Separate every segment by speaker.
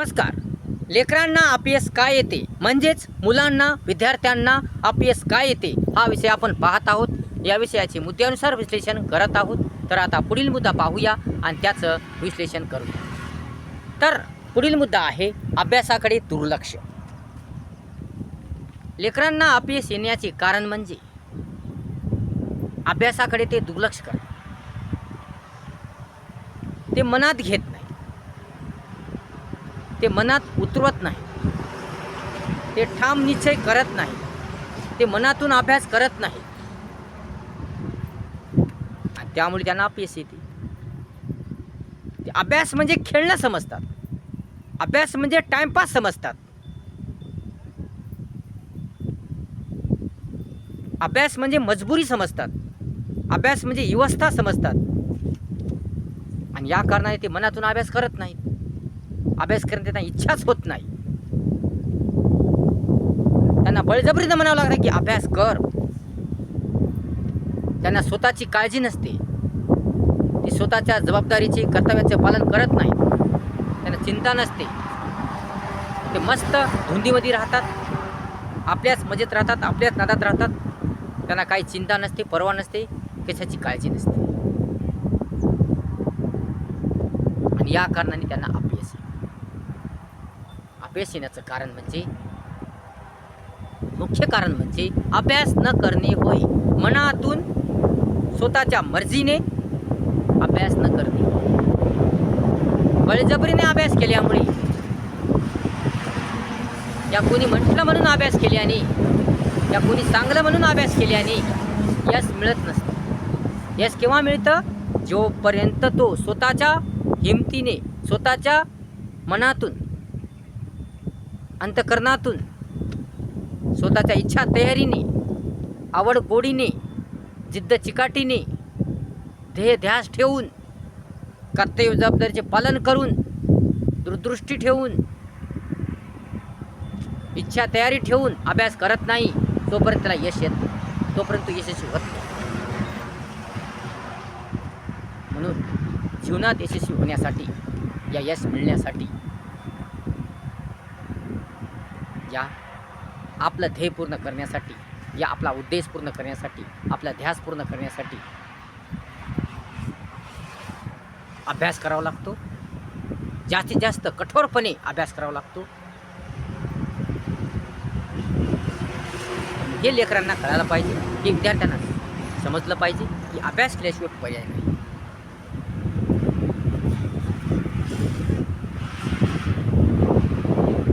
Speaker 1: नमस्कार. लेकरांना अपयश काय येते? म्हणजेच मुलांना विद्यार्थ्यांना अपयश काय येते? हा विषय आपण पाहत आहोत. या विषयाचे मुद्द्यानुसार विश्लेषण करत आहोत. तर आता पुढील मुद्दा पाहूया आणि त्याचं विश्लेषण करूया. तर पुढील मुद्दा आहे अभ्यासाकडे दुर्लक्ष. लेकरांना अपयश येण्याचे कारण म्हणजे अभ्यासाकडे ते दुर्लक्ष करतात. ते मनात घेत नाही. ते मनात उतरवत नाही. ते ठाम निश्चय करत नाही. ते मनातून अभ्यास करत नाही. त्यामुळे त्यांना अपयश येते. ते अभ्यास म्हणजे खेळणं समजतात. अभ्यास म्हणजे टाइमपास समजतात. अभ्यास म्हणजे मजबुरी समजतात. अभ्यास म्हणजे युवस्था समजतात. आणि या कारणाने ते मनातून अभ्यास करत नाहीत. अभ्यास करण्याची त्यांना इच्छाच होत नाही. त्यांना बळजबरीनं म्हणावं लागतं की अभ्यास कर. त्यांना स्वतःची काळजी नसते. ती स्वतःच्या जबाबदारीचे कर्तव्याचे पालन करत नाही त्यांना चिंता नसते. ते मस्त धुंदीमध्ये राहतात. आपल्याच मजेत राहतात आपल्याच नादात राहतात. त्यांना काही चिंता नसते परवा नसते कशाची काळजी नसते. आणि या कारणाने त्यांना अपयश येण्याचं कारण म्हणजे? मुख्य कारण म्हणजे अभ्यास न करणे होय. मनातून स्वतःच्या मर्जीने अभ्यास न करणे. बळजबरीने अभ्यास केल्यामुळे. या कोणी म्हटलं म्हणून अभ्यास केल्याने? या कोणी चांगलं म्हणून अभ्यास केल्याने? यश मिळत नसतं. यश केव्हा मिळतं? जोपर्यंत तो स्वतःच्या हिमतीने स्वतःच्या मनातून अंतकरणातून स्वतःच्या इच्छा तयारीने आवड गोडीने जिद्द चिकाटीने ध्येय ध्यास ठेवून कर्तव्य जबाबदारीचे पालन करून दूरदृष्टी ठेवून इच्छा तयारी ठेवून अभ्यास करत नाही तोपर्यंत त्याला यश येत नाही. तोपर्यंत यशस्वी होत नाही. म्हणून जीवनात यशस्वी होण्यासाठी या यश मिळण्यासाठी या आपलं ध्येय पूर्ण करण्यासाठी या आपला उद्देश पूर्ण करण्यासाठी आपला ध्यास पूर्ण करण्यासाठी अभ्यास करावा लागतो. जास्तीत जास्त कठोरपणे अभ्यास करावा लागतो. हे लेकरांना कळायला पाहिजे हे विद्यार्थ्यांना समजलं पाहिजे की अभ्यास केल्याशिवाय पर्याय नाही.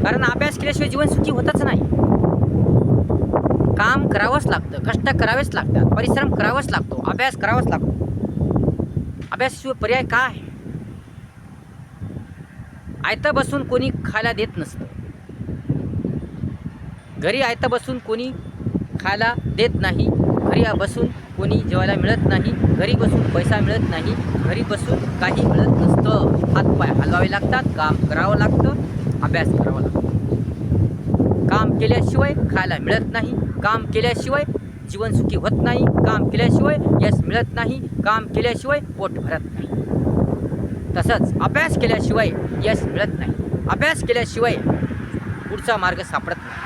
Speaker 1: कारण अभ्यास केल्याशिवाय जीवन सुखी होतच नाही. काम करावंच लागतं कष्ट करावेच लागतात परिश्रम करावाच लागतो अभ्यास करावाच लागतो. अभ्यासाशिवाय पर्याय काय? आयतं बसून कोणी खायला देत नसतं. घरी आयतं बसून कोणी खायला देत नाही. घरी बसून कोणी जेवायला मिळत नाही. घरी बसून पैसा मिळत नाही. घरी बसून काही मिळत नसतं. हातपाय हलवावे लागतात काम करावं लागतं अभ्यास करावा केल्याशिवाय खायला मिळत नाही. काम केल्याशिवाय जीवन सुखी होत नाही. काम केल्याशिवाय यश मिळत नाही. काम केल्याशिवाय पोट भरत नाही. तसंच अभ्यास केल्याशिवाय यश मिळत नाही. अभ्यास केल्याशिवाय पुढचा मार्ग सापडत नाही.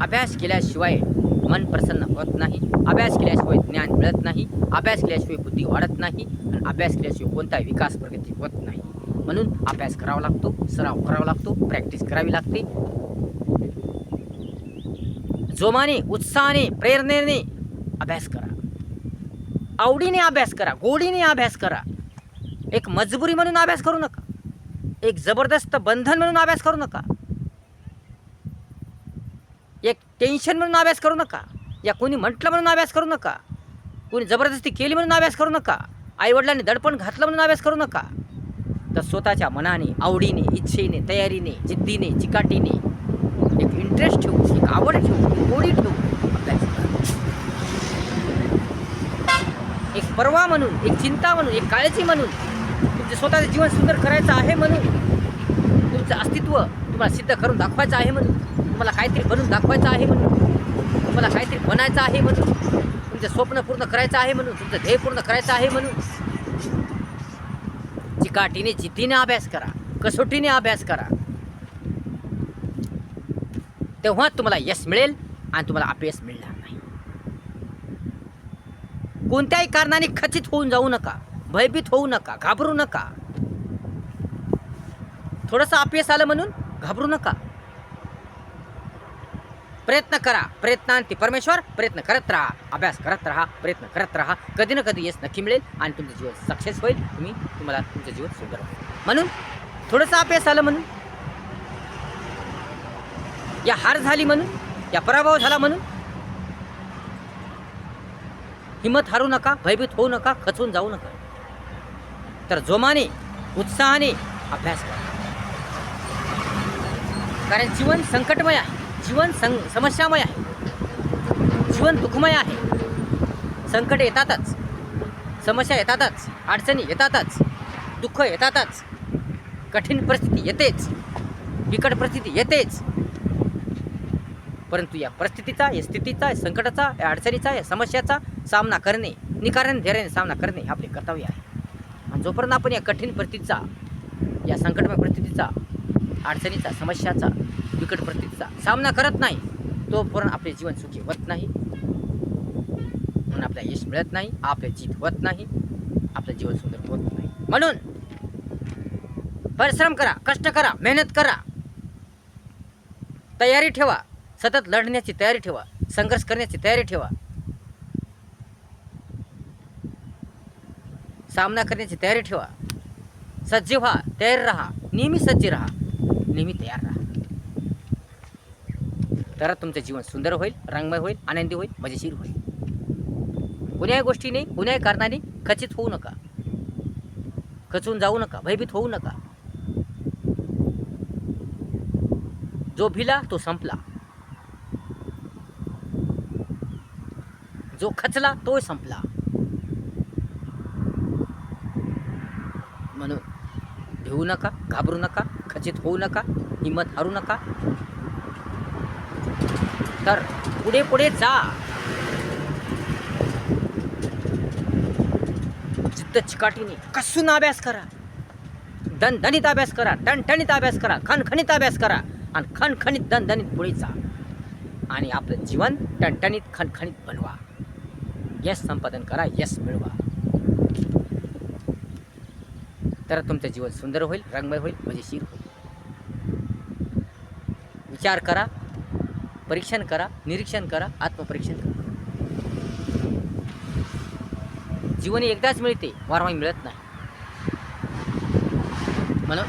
Speaker 1: अभ्यास केल्याशिवाय मन प्रसन्न होत नाही. अभ्यास केल्याशिवाय ज्ञान मिळत नाही. अभ्यास केल्याशिवाय बुद्धी वाढत नाही. आणि अभ्यास केल्याशिवाय कोणताही विकास प्रगती होत नाही. म्हणून अभ्यास करावा लागतो सराव करावा लागतो प्रॅक्टिस करावी लागते. जोमाने उत्साहाने प्रेरणेने अभ्यास करा. आवडीने अभ्यास करा गोडीने अभ्यास करा. एक मजबुरी म्हणून अभ्यास करू नका. एक जबरदस्त बंधन म्हणून अभ्यास करू नका. एक टेन्शन म्हणून अभ्यास करू नका. या कोणी म्हटलं म्हणून अभ्यास करू नका. कोणी जबरदस्ती केली म्हणून अभ्यास करू नका. आईवडिलांनी दडपण घातलं म्हणून अभ्यास करू नका. तर स्वतःच्या मनाने आवडीने इच्छेने तयारीने जिद्दीने चिकाटीने एक इंटरेस्ट ठेवू एक आवड ठेवू एक गोडी ठेवू अभ्यास एक परवा म्हणून एक चिंता म्हणून एक काळजी म्हणून तुमचं स्वतःचं जीवन सुंदर करायचं आहे म्हणून तुमचं अस्तित्व तुम्हाला सिद्ध करून दाखवायचं आहे म्हणून तुम्हाला काहीतरी बनून दाखवायचं आहे म्हणून तुम्हाला काहीतरी बनायचं आहे म्हणून तुमचं स्वप्न पूर्ण करायचं आहे म्हणून तुमचं ध्येय पूर्ण करायचं आहे म्हणून चिकाटीने जिद्दीने अभ्यास करा कसोटीने अभ्यास करा. तेव्हा तुम्हाला यश मिळेल आणि तुम्हाला अपयश मिळणार नाही. कोणत्याही कारणाने खचित होऊन जाऊ नका भयभीत होऊ नका घाबरू नका. थोडंसं अपयश आलं म्हणून घाबरू नका. प्रयत्न करा प्रयत्नांती परमेश्वर प्रयत्न करत राहा अभ्यास करत राहा प्रयत्न करत राहा. कधी ना कधी यश नक्की मिळेल आणि तुमचं जीवन सक्सेस होईल. तुम्ही तुम्हाला तुमचं जीवन सुंदर होईल. म्हणून थोडंसं अपयश आलं म्हणून या हार झाली म्हणून या पराभव झाला म्हणून हिंमत हारू नका भयभीत होऊ नका खचून जाऊ नका. तर जोमाने उत्साहाने अभ्यास करा. कारण जीवन संकटमय आहे. जीवन सं समस्यामय आहे. जीवन दुःखमय आहे. संकट येतातच. समस्या येतातच. अडचणी येतातच. दुःख येतातच. कठीण परिस्थिती येतेच. बिकट परिस्थिती येतेच. परंतु या परिस्थितीचा या स्थितीचा या संकटाचा या अडचणीचा या समस्याचा सामना करणे निकारण धैर्याने सामना करणे हे आपले कर्तव्य आहे. आणि जोपर्यंत आपण या कठीण परिस्थितीचा या संकटमय परिस्थितीचा अडचणीचा समस्याचा बिकट परिस्थितीचा सामना करत नाही तोपर्यंत आपले जीवन सुखी होत नाही. म्हणून आपल्याला यश मिळत नाही आपले जीत होत नाही आपलं जीवन सुंदर होत नाही. म्हणून परिश्रम करा कष्ट करा मेहनत करा. तयारी ठेवा सतत लढण्याची तयारी ठेवा संघर्ष करण्याची तयारी ठेवा. सामना करण्याची तयारी ठेवा. सज्ज व्हा तयारी राहा नेहमी सज्ज राहा. नेहमी तयार राहा. तरच तुमचं जीवन सुंदर होईल रंगमय होईल आनंदी होईल मजेशीर होईल. कोण्याही गोष्टीने कोण्याही कारणाने खचित होऊ नका. खचून जाऊ नका भयभीत होऊ नका. जो भिला तो संपला. जो खचला तो संपला. म्हणून भिवू नका घाबरू नका. खचित होऊ नका हिंमत हरू नका. तर पुढे पुढे जा. जिद्द चिकाटीने कसून अभ्यास करा. दणदणीत अभ्यास करा टणटणीत अभ्यास करा खणखणीत अभ्यास करा आणि खणखणीत दणदणीत पुढे जा. आणि आपलं जीवन टणटणीत खणखणीत बनवा. यश संपादन करा यश मिळवा. तर तुमचं जीवन सुंदर होईल रंगमय होईल मजेशीर होईल. विचार करा परीक्षण करा निरीक्षण करा आत्मपरीक्षण करा. जीवन एकदाच मिळते वारंवार मिळत नाही. म्हणून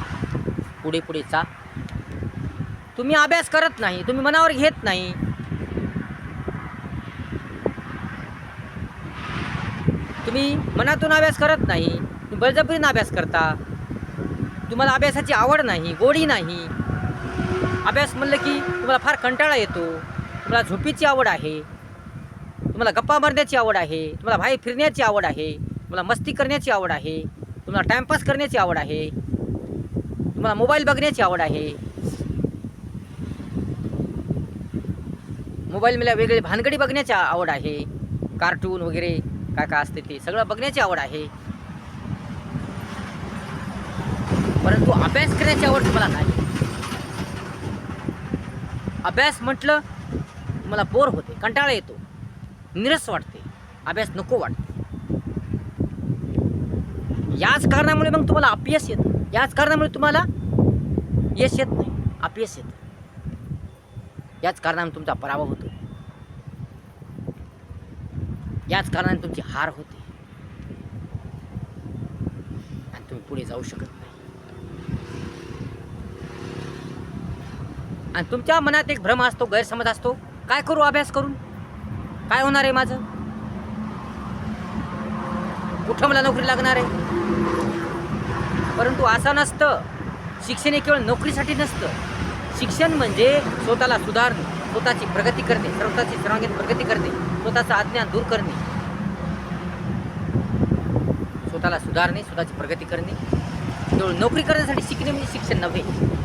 Speaker 1: पुढे पुढे चा. तुम्ही अभ्यास करत नाही तुम्ही मनावर घेत नाही. तुम्ही मनातून अभ्यास करत नाही तुम्ही बळजबरीनं अभ्यास करता. तुम्हाला अभ्यासाची आवड नाही गोडी नाही. अभ्यास म्हणलं की तुम्हाला फार कंटाळा येतो. तुम्हाला झोपीची आवड आहे. तुम्हाला गप्पा मारण्याची आवड आहे. तुम्हाला बाहेर फिरण्याची आवड आहे. तुम्हाला मस्ती करण्याची आवड आहे. तुम्हाला टाईमपास करण्याची आवड आहे. तुम्हाला मोबाईल बघण्याची आवड आहे. मोबाईल मला वेगळे भानगडी बघण्याची आवड आहे. कार्टून वगैरे काय काय असते ते सगळं बघण्याची आवड आहे. परंतु अभ्यास करण्याची आवड तुम्हाला नाही. अभ्यास म्हटलं मला बोर होते कंटाळा येतो. निरस वाटते. अभ्यास नको वाटते. याच कारणामुळे मग तुम्हाला अपयश येतं. याच कारणामुळे तुम्हाला यश येत नाही. अपयश येतं. याच कारणाने तुमचा पराभव होतो. याच कारणाने तुमची हार होते. आणि तुम्ही पुढे जाऊ शकत नाही आणि तुमच्या मनात एक भ्रम असतो गैरसमज असतो. काय करू अभ्यास करून? काय होणार आहे माझं? कुठं मला नोकरी लागणार आहे? परंतु असं नसतं. शिक्षण हे केवळ नोकरीसाठी नसतं. शिक्षण म्हणजे स्वतःला सुधारणे स्वतःची प्रगती करणे स्वतःची सर्वांगीण प्रगती करणे स्वतःचं अज्ञान दूर करणे. स्वतःला सुधारणे स्वतःची प्रगती करणे. केवळ नोकरी करण्यासाठी शिकणे म्हणजे शिक्षण नव्हे.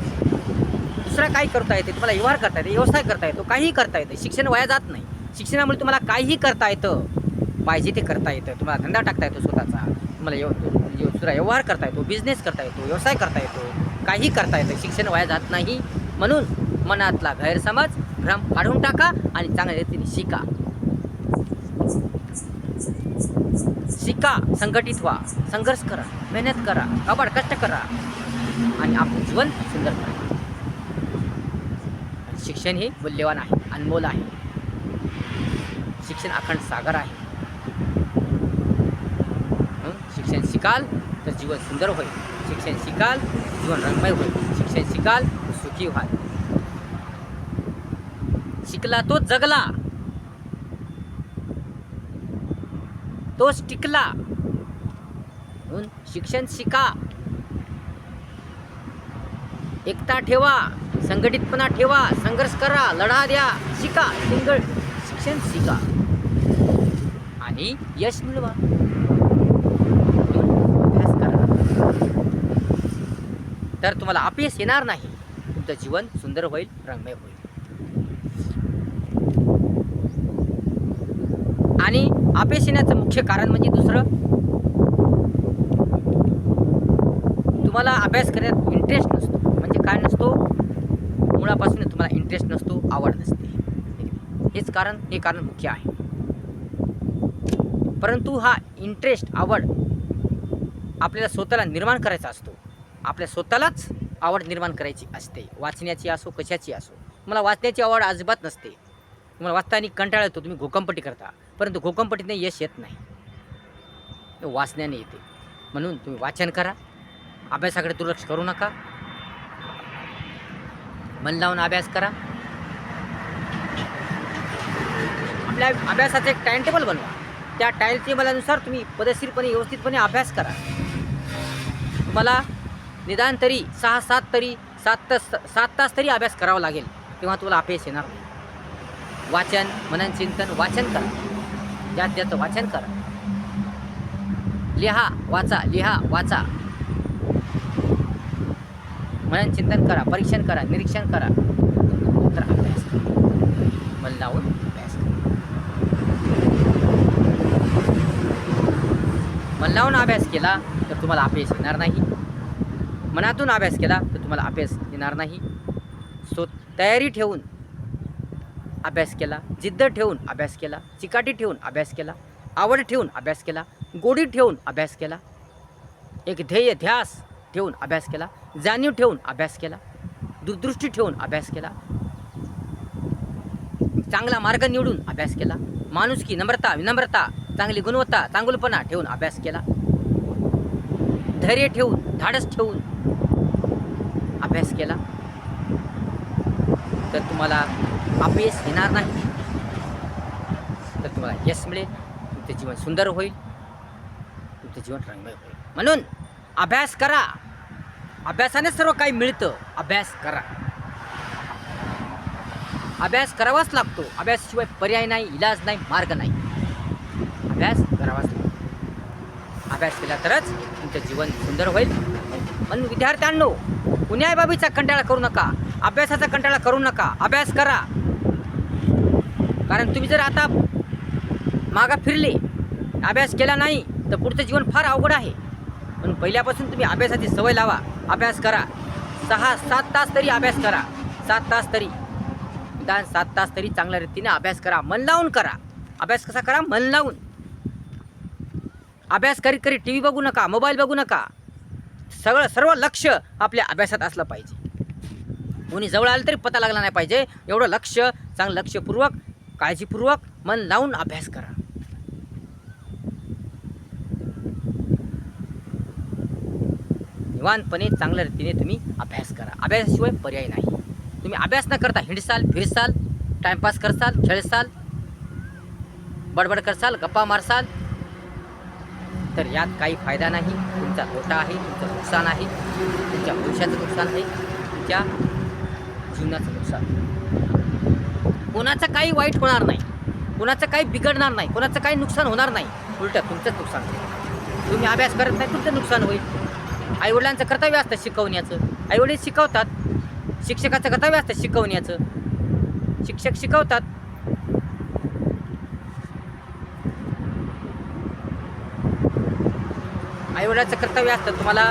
Speaker 1: दुसरा काही करता येते? तुम्हाला व्यवहार करता येते व्यवसाय करता येतो काहीही करता येतं. शिक्षण वाया जात नाही. शिक्षणामुळे तुम्हाला काहीही करता येतं. पाहिजे ते करता येतं. तुम्हाला धंदा टाकता येतो स्वतःचा. तुम्हाला व्यव- दुसरा व्यवहार करता येतो बिझनेस करता येतो व्यवसाय करता येतो काही करता येतं. शिक्षण वाया जात नाही. म्हणून मनातला गैरसमज भ्रम काढून टाका आणि चांगल्या रीतीने शिका. शिका संघटित व्हा. संघर्ष करा मेहनत करा कबाड कष्ट करा. आणि आपलं जीवन सुंदर करा. शिक्षण हे मूल्यवान आहे अनमोल आहे. शिक्षण अखंड सागर आहे. शिक्षण शिकाल तर जीवन सुंदर होईल. शिक्षण शिकाल जीवन रंगमय होईल. शिक्षण शिकाल तर सुखी व्हाल. शिकला तो जगला. तोच टिकला. म्हणून शिक्षण शिका. एकता ठेवा संघटितपणा ठेवा संघर्ष करा लढा द्या शिका सिंगल शिक्षण शिका. आणि यश मिळवा. अभ्यास करा. तर तुम्हाला अपयश येणार नाही. तुमचं जीवन सुंदर होईल रंगमय होईल. आणि अपयश येण्याचं मुख्य कारण म्हणजे दुसरं तुम्हाला अभ्यास करण्यात इंटरेस्ट नसतो. म्हणजे काय नसतो? मुळापासून तुम्हाला इंटरेस्ट नसतो आवड नसते. हेच कारण हे कारण मुख्य आहे. परंतु हा इंटरेस्ट आवड आपल्याला स्वतःला निर्माण करायचा असतो. आपल्या स्वतःलाच आवड निर्माण करायची असते. वाचण्याची असो कशाची असो. मला वाचण्याची आवड अजिबात नसते. तुम्हाला वाचताना कंटाळा येतो तुम्ही घोकंपट्टी करता. परंतु घोकंपट्टीने यश येत नाही. वाचण्याने येते. म्हणून तुम्ही वाचन करा. अभ्यासाकडे दुर्लक्ष करू नका. मन लावून अभ्यास करा. आपल्या अभ्यासाचं एक टाइम टेबल बनवा. त्या टाइम टेबलानुसार तुम्ही पदशीरपणे व्यवस्थितपणे अभ्यास करा. तुम्हाला निदान तरी सहा सात तरी सात तास सात तास तरी अभ्यास करावा लागेल तेव्हा तुम्हाला अपयश येणार वाचन मनन चिंतन वाचन करा. जास्त जास्त वाचन करा. लिहा वाचा लिहा वाचा. मनन चिंतन करा परीक्षण करा निरीक्षण करा. तर अभ्यास करा. मन लावून अभ्यास करा. मन लावून अभ्यास केला तर तुम्हाला अपयश येणार नाही. मनातून अभ्यास केला तर तुम्हाला अभ्यास येणार नाही. सो तयारी ठेवून अभ्यास केला जिद्द ठेवून अभ्यास केला चिकाटी ठेवून अभ्यास केला आवड ठेवून अभ्यास केला गोडी ठेवून अभ्यास केला एक ध्येय ध्यास ठेवून अभ्यास केला जाणीव ठेवून अभ्यास केला दूरदृष्टी ठेवून अभ्यास केला चांगला मार्ग निवडून अभ्यास केला माणुसकी नम्रता विनम्रता चांगली गुणवत्ता चांगुलपणा ठेवून अभ्यास केला धैर्य ठेवून धाडस ठेवून अभ्यास केला. तर तुम्हाला अपयश येणार नाही. तर तुम्हाला यश मिळेल तुमचं जीवन सुंदर होईल तुमचं जीवन रंगमय होईल. म्हणून अभ्यास करा. अभ्यासाने सर्व काही मिळतं. अभ्यास करा. अभ्यास करावाच लागतो. अभ्यासाशिवाय पर्याय नाही इलाज नाही मार्ग नाही. अभ्यास करावाच लागतो. अभ्यास केला तरच तुमचं जीवन सुंदर होईल. म्हणून विद्यार्थ्यांनो कुण्या बाबीचा कंटाळा करू नका. अभ्यासाचा कंटाळा करू नका. अभ्यास करा. कारण तुम्ही जर आता मागा फिरले अभ्यास केला नाही तर पुढचं जीवन फार अवघड आहे. पण पहिल्यापासून तुम्ही अभ्यासाची सवय लावा. अभ्यास करा. सहा सात तास तरी अभ्यास करा. सात तास तरी. निदान सात तास तरी चांगल्या रीतीने अभ्यास करा. मन लावून करा. अभ्यास कसा करा? मन लावून अभ्यास करीत करीत टी व्ही बघू नका मोबाईल बघू नका. सगळं सर्व लक्ष आपल्या अभ्यासात असलं पाहिजे. कोणी जवळ आलं तरी पता लागला नाही पाहिजे. एवढं लक्ष चांगलं लक्षपूर्वक काळजीपूर्वक मन लावून अभ्यास करा. निवांतपणे चांगल्या रीतीने तुम्ही अभ्यास करा. अभ्यासाशिवाय पर्याय नाही. तुम्ही अभ्यास न करता हिंडसाल फिरसाल टाइमपास करसाल खेळसाल बडबड करसाल गप्पा मारसाल तर यात काही फायदा नाही. तुमचा तोटा आहे तुमचं नुकसान आहे तुमच्या भविष्याचं नुकसान आहे तुमच्या जीवनाचं नुकसान कोणाचं काही वाईट होणार नाही कोणाचं काही बिघडणार नाही कोणाचं काही नुकसान होणार नाही. उलट तुमचंच नुकसान होईल. तुम्ही अभ्यास करत नाही तुमचं नुकसान होईल. आईवडिलांचं कर्तव्य असतं शिकवण्याचं आईवडील शिकवतात शिक्षकाचं कर्तव्य असतं शिकवण्याचं शिक्षक शिकवतात. आईवडिलाचं कर्तव्य असतं तुम्हाला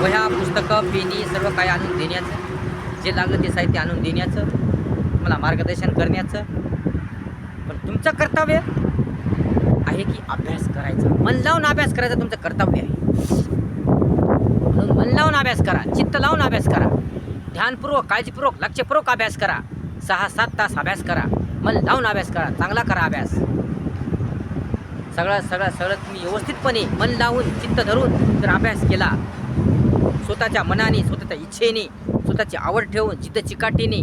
Speaker 1: वह्या पुस्तकं पेनी सर्व काही आणून देण्याचं. जे लागलं ते साहित्य आणून देण्याचं. तुम्हाला मार्गदर्शन करण्याचं. पण तुमचं कर्तव्य आहे की अभ्यास करायचा. मन लावून अभ्यास करायचा तुमचं कर्तव्य आहे. मन लावून अभ्यास करा चित्त लावून अभ्यास करा. ध्यानपूर्वक काळजीपूर्वक लक्षपूर्वक अभ्यास करा. सहा सात तास अभ्यास करा. मन लावून अभ्यास करा. चांगला करा अभ्यास. सगळं सगळं सगळं तुम्ही व्यवस्थितपणे मन लावून चित्त धरून जर अभ्यास केला स्वतःच्या मनाने स्वतःच्या इच्छेने स्वतःची आवड ठेवून जिद्द चिकाटीने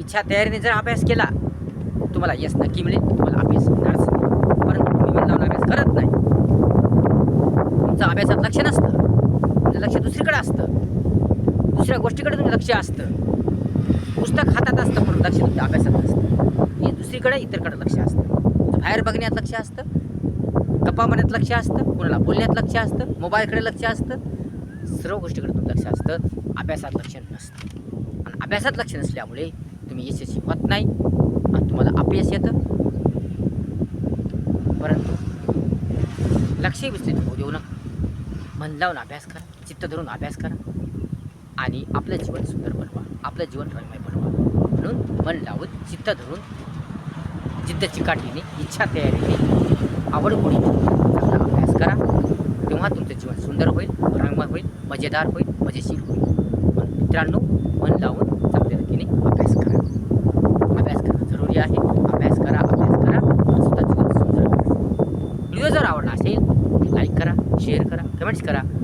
Speaker 1: इच्छा तयारीने जर अभ्यास केला तुम्हाला यश नक्की मिळेल तुम्हाला अभ्यास मिळणारच परंतु तुम्ही मन लावून अभ्यास करत नाही. अभ्यासात लक्ष नसतं. तुमचं लक्ष दुसरीकडे असतं. दुसऱ्या गोष्टीकडे तुमचं लक्ष असतं. पुस्तक हातात असतं पण लक्ष तुमच्या अभ्यासात नसतं. हे दुसरीकडे इतरकडे लक्ष असतं. बाहेर बघण्यात लक्ष असतं. गप्पा म्हणण्यात लक्ष असतं. कोणाला बोलण्यात लक्ष असतं. मोबाईलकडे लक्ष असतं. सर्व गोष्टीकडे तुमचं लक्ष असतं. अभ्यासात लक्ष नसतं. आणि अभ्यासात लक्ष नसल्यामुळे तुम्ही यशस्वी होत नाही आणि तुम्हाला अपयश येतं. परंतु लक्ष विचलित होऊ देऊ नका. मन लावून अभ्यास करा चित्त धरून अभ्यास करा. आणि आपलं जीवन सुंदर बनवा आपलं जीवन रंगमय बनवा. म्हणून मन लावून चित्त धरून चित्त चिकाटीने इच्छा तयारीने आवड गोडी चांगला अभ्यास करा. तेव्हा तुमचं जीवन सुंदर होईल रंगमय होईल मजेदार होईल मजेशीर होईल. मित्रांनो मन लावून चांगल्या रीतीने अभ्यास करा. अभ्यास करणं जरुरी आहे अभ्यास करा अभ्यास करा आणि स्वतः जीवन सुंदर करा